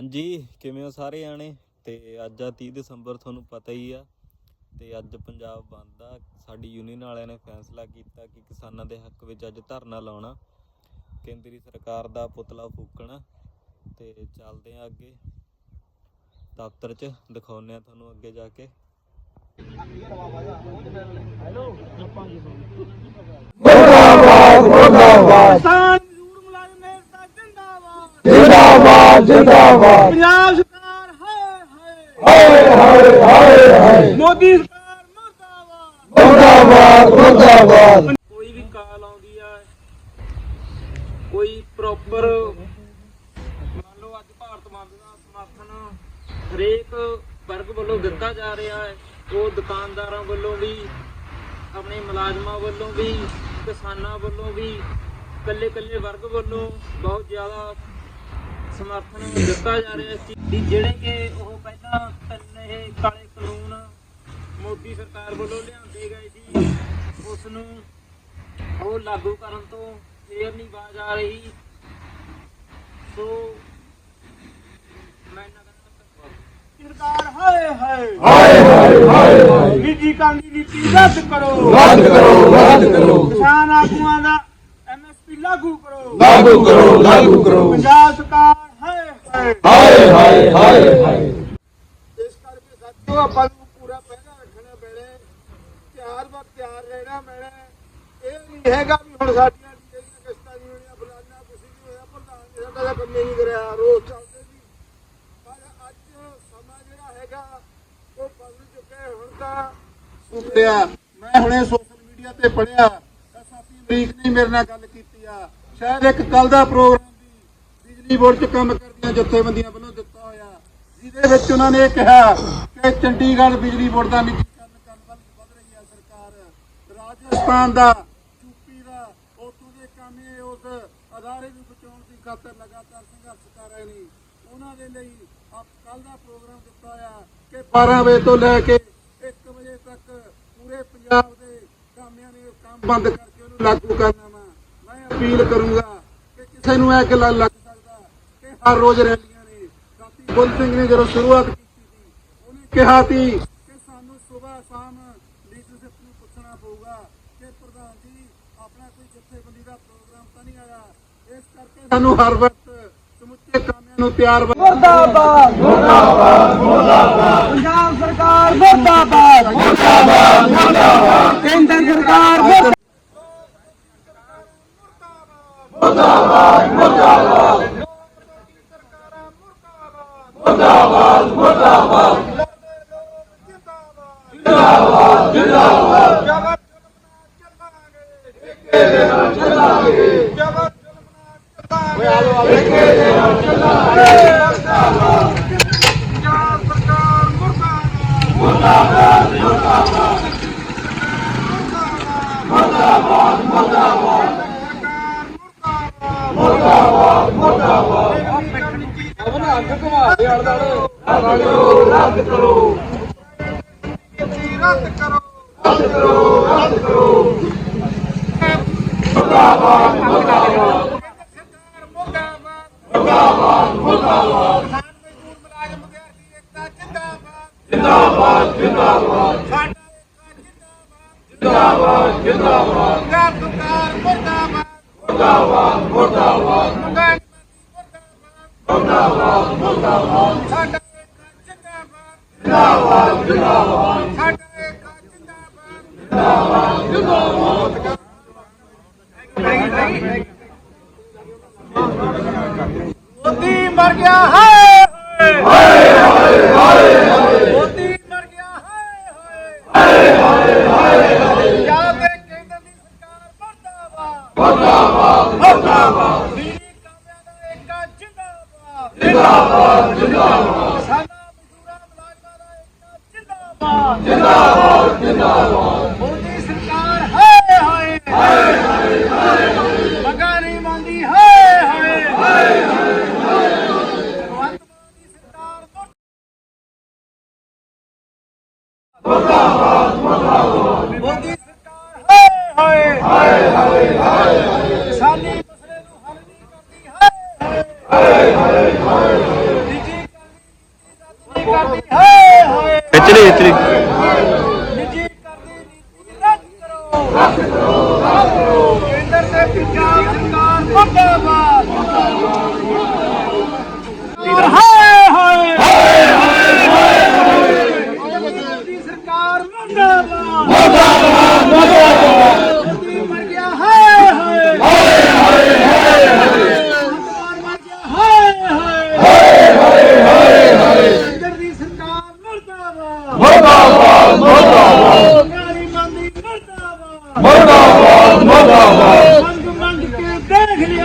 ਹਾਂਜੀ, ਕਿਵੇਂ ਹੋ ਸਾਰੇ ਆਣੇ ਤੇ ਅੱਜ ਆ 30 ਦਸੰਬਰ, ਤੁਹਾਨੂੰ ਪਤਾ ਹੀ ਆ। ਤੇ ਅੱਜ ਪੰਜਾਬ ਬੰਦ ਆ ਸਾਡੀ ਯੂਨੀਅਨ ਵਾਲਿਆਂ ਨੇ ਫੈਸਲਾ ਕੀਤਾ ਕਿ ਕਿਸਾਨਾਂ ਦੇ ਹੱਕ ਵਿੱਚ ਅੱਜ ਧਰਨਾ ਲਾਉਣਾ। ਕੇਂਦਰੀ ਸਰਕਾਰ ਦਾ ਪੁਤਲਾ ਫੂਕਣਾ। ਤੇ ਚੱਲਦੇ ਆ ਅੱਗੇ। ਦਫ਼ਤਰ 'ਚ ਦਿਖਾਉਂਦੇ ਆ ਤੁਹਾਨੂੰ ਅੱਗੇ ਜਾ ਕੇ। ਮੁਰਦਾਬਾਦ ਮੁਰਦਾਬਾਦ ਕਿਸਾਨ ਮਜ਼ਦੂਰ ਮੁਲਾਜ਼ਮ ਏਕਤਾ ਜਿੰਦਾਬਾਦ ਜਿੰਦਾਬਾਦ। ਪੰਜਾਬ ਸਰਕਾਰ ਹਾਏ ਹਾਏ ਹਾਏ ਹਾਏ ਮੋਦੀ ਸਰਕਾਰ ਮੁਰਦਾਬਾਦ। ਮੁਰਦਾਬਾਦ ਮੁਰਦਾਬਾਦ। ਕੋਈ ਵੀ ਕਾਲ ਆਉਂਦੀ ਆ ਕੋਈ ਪ੍ਰੋਪਰ ਮੰਨ ਲਓ ਅੱਜ ਭਾਰਤ ਬੰਦ ਦਾ ਸਮਰਥਨ ਹਰੇਕ ਵਰਗ ਵੱਲੋਂ ਦਿੱਤਾ ਜਾ ਰਿਹਾ ਹੈ। ਉਹ ਦੁਕਾਨਦਾਰਾਂ ਵੱਲੋਂ ਵੀ ਆਪਣੇ ਮੁਲਾਜ਼ਮਾਂ ਵੱਲੋਂ ਵੀ ਕਿਸਾਨਾਂ ਵੱਲੋਂ ਵੀ ਕੱਲੇ ਕੱਲੇ ਵਰਗ ਵੱਲੋਂ ਬਹੁਤ ਜ਼ਿਆਦਾ ਸਮਰਥਨ ਦਿੱਤਾ ਜਾ ਰਿਹਾ ਸੀ ਵੀ ਜਿਹੜੇ ਕਿ ਉਹ ਪਹਿਲਾਂ ਤਿੰਨ ਇਹ ਕਾਲੇ ਕਾਨੂੰਨ ਮੋਦੀ ਸਰਕਾਰ ਵੱਲੋਂ ਲਿਆਂਦੇ ਗਏ ਸੀ ਉਸ ਨੂੰ ਉਹ ਲਾਗੂ ਕਰਨ ਤੋਂ ਫੇਰ ਨਹੀਂ ਬਾਜ ਆ ਰਹੀ। ਸੋ ਮੈਂ ਸਰਕਾਰ ਹਾਏ ਹਾਏ। ਹਾਏ ਹਾਏ ਹਾਏ ਹਾਏ। ਨਿੱਜੀ ਕੰਮ ਦੀ ਨੀਤੀ ਰੱਦ ਕਰੋ। ਰੱਦ ਕਰੋ ਰੱਦ ਕਰੋ। ਕਿਸਾਨ ਆਗੂਆਂ ਦਾ ਐਮਐਸਪੀ ਲਾਗੂ ਕਰੋ। ਲਾਗੂ ਕਰੋ ਲਾਗੂ ਕਰੋ। ਪੰਜਾਬ ਸਰਕਾਰ ਹਾਏ ਹਾਏ ਹਾਏ ਹਾਏ ਇਸ ਕਰਕੇ ਸਾਥੀਓ ਆਪਾਂ ਨੂੰ ਪੂਰਾ ਪਹਿਰਾ ਰੱਖਣਾ ਪੈਣਾ ਤਿਆਰ ਵਰ ਤਿਆਰ ਰਹਿਣਾ ਪੈਣਾ ਇਹ ਨਹੀਂ ਹੈਗਾ ਵੀ ਹੁਣ ਸਾਡੀਆਂ ਜਿਹੜੀਆਂ ਕਿਸ਼ਤਾਂ ਨਹੀਂ ਹੋਣੀਆਂ ਫਲਾਨਾ ਕੁਛ ਨਹੀਂ ਹੋਇਆ ਪ੍ਰਧਾਨ ਜੀ ਸਾਡਾ ਤਾਂ ਕੰਮ ਹੀ ਨਹੀਂ ਕਰਿਆ ਰੋਜ਼ ਚੱਲਦੇ ਸੀ ਪਰ ਅੱਜ ਸਮਾਂ ਜਿਹੜਾ ਹੈਗਾ ਉਹ ਬਦਲ ਚੁੱਕਿਆ ਹੁਣ ਤਾਂ ਸੁਪਰਿਆ ਮੈਂ ਹੁਣੇ ਸੋਸ਼ਲ ਮੀਡੀਆ ਤੇ ਪੜਿਆ ਸਾਥੀ ਅਮਰੀਕ ਨੇ ਮੇਰੇ ਨਾਲ ਗੱਲ ਕੀਤੀ ਆ। ਸ਼ਾਇਦ ਇੱਕ ਕੱਲ ਦਾ ਪ੍ਰੋਗਰਾਮ ਦੀ ਬਿਜਲੀ ਬੋਰਡ 'ਚ ਕੰਮ ਕਰਦੀਆਂ ਜਥੇਬੰਦੀਆਂ ਵੱਲੋਂ ਦਿੱਤਾ ਹੋਇਆ। ਜਿਹਦੇ ਵਿੱਚ ਉਹਨਾਂ ਨੇ ਕਿਹਾ ਕਿ ਚੰਡੀਗੜ੍ਹ ਬਿਜਲੀ ਬੋਰਡ ਦਾ ਨਿੱਜੀਕਰਨ ਕਰਨ ਵੱਲ ਵਧ ਰਹੀ ਹੈ ਸਰਕਾਰ। ਰਾਜਸਥਾਨ ਦਾ, ਯੂਪੀ ਦਾ, ਉੱਥੋਂ ਦੇ ਕਾਮੇ ਉਸ ਅਦਾਰੇ ਨੂੰ ਬਚਾਉਣ ਦੀ ਖਾਤਰ ਲਗਾਤਾਰ ਸੰਘਰਸ਼ ਕਰ ਰਹੇ ਨੇ। ਉਹਨਾਂ ਦੇ ਲਈ ਆਪ ਕੱਲ ਦਾ ਪ੍ਰੋਗਰਾਮ ਦਿੱਤਾ ਹੋਇਆ ਕਿ 12 ਵਜੇ ਤੋਂ ਲੈ ਕੇ 1 ਵਜੇ ਤੱਕ ਪੂਰੇ ਪੰਜਾਬ ਦੇ ਕਾਮਿਆਂ ਨੇ ਕੰਮ ਬੰਦ ਕਰਕੇ ਉਹਨੂੰ ਲਾਗੂ ਕਰਨਾ ਵਾ। ਮੈਂ ਅਪੀਲ ਕਰੂੰਗਾ ਕਿ ਕਿਸੇ ਨੂੰ ਇਹ ਗੱਲ ਲੱਗ ਹਰ ਰੋਜ਼ ਰੈਲੀਆਂ ਨੇ। ਸਾਥੀ ਬੁੱਲ ਸਿੰਘ ਨੇ ਜਦੋਂ ਸ਼ੁਰੂਆਤ ਕੀਤੀ ਸੀ ਉਹਨੇ ਕਿਹਾ ਸੀ ਕਿ ਸਾਨੂੰ ਸਵੇਰ ਸ਼ਾਮ ਲੀਡਰਸ਼ਿਪ ਨੂੰ ਪੁੱਛਣਾ ਪਊਗਾ ਕਿ ਪ੍ਰਧਾਨ ਜੀ ਆਪਣਾ ਕੋਈ ਜਥੇਬੰਦੀ ਦਾ ਪ੍ਰੋਗਰਾਮ ਤਾਂ ਨਹੀਂ ਆਇਆ ਇਸ ਕਰਕੇ ਸਾਨੂੰ ਹਰ ਵਕਤ ਸਮੁੱਚੇ ਕਾਮਿਆਂ ਨੂੰ ਤਿਆਰ ਮੁਰਦਾਬਾਦ ਮੁਰਦਾਬਾਦ ਮੁਰਦਾਬਾਦ। ਪੰਜਾਬ ਸਰਕਾਰ ਮੁਰਦਾਬਾਦ। ਮੁਰਦਾਬਾਦ ਮੁਰਦਾਬਾਦ। ਕੇਂਦਰ ਸਰਕਾਰ ਮੁਰਦਾਬਾਦ। ਰੱਦ ਕਰੋ ਰੱਦ ਕਰੋ ਰੱਦ ਕਰੋ ਮੁਰਦਾਬਾਦ ਮੁਰਦਾਬਾਦ ਮੁਰਦਾਬਾਦ ਮੁਰਦਾਬਾਦ ਕਿਸਾਨ ਮਜ਼ਦੂਰ ਮੁਲਾਜ਼ਮ ਵਿਦਿਆਰਥੀ ਏਕਤਾ ਜਿੰਦਾਬਾਦ ਜਿੰਦਾਬਾਦ ਜਿੰਦਾਬਾਦ ਸਾਡਾ ਏਕਤਾ ਜਿੰਦਾਬਾਦ ਜਿੰਦਾਬਾਦ ਜਿੰਦਾਬਾਦ ਪੰਜਾਬ ਸਰਕਾਰ ਮੁਰਦਾਬਾਦ ਮੁਰਦਾਬਾਦ ਮੁਰਦਾਬਾਦ ਮੁਰਦਾਬਾਦ ਮੁਰਦਾਬਾਦ ਸਾਡਾ ਏਕਤਾ ਜਿੰਦਾਬਾਦ ਜਿੰਦਾਬਾਦ ਜਿੰਦਾਬਾਦ ਸਾਡਾ ਏਕਤਾ ਜਿੰਦਾਬਾਦ ਮੋਦੀ ਮਰ ਗਿਆ ਹਾਏ ਹਾਏ ਹਾਏ ਹਾਏ ਮੋਦੀ ਮਰ ਗਿਆ ਹਾਏ ਹਾਏ ਹਾਏ ਹਾਏ ਯਾਦ ਹੈ ਕੇਂਦਰ ਦੀ ਸਰਕਾਰ ਮਰਦਾਬਾਦ ਮਰਦਾਬਾਦ ਮਰਦਾਬਾਦ ਇਤਲੀ ਇਤਲੀ ਨਿੱਜੀ ਕਰਦੀ ਨੀਤੀ ਰੱਦ ਕਰੋ ਰੱਦ ਕਰੋ ਰੱਦ ਕਰੋ ਕੇਂਦਰ ਤੇ ਪੰਜਾਬ ਸਰਕਾਰ ਮੁਰਦਾਬਾਦ ਹਾਏ ਹਾਏ ਹਾਏ ਹਾਏ ਸਰਕਾਰ ਮੁਰਦਾਬਾਦ ਮੁਰਦਾਬਾਦ ਮੁਰਦਾਬਾਦ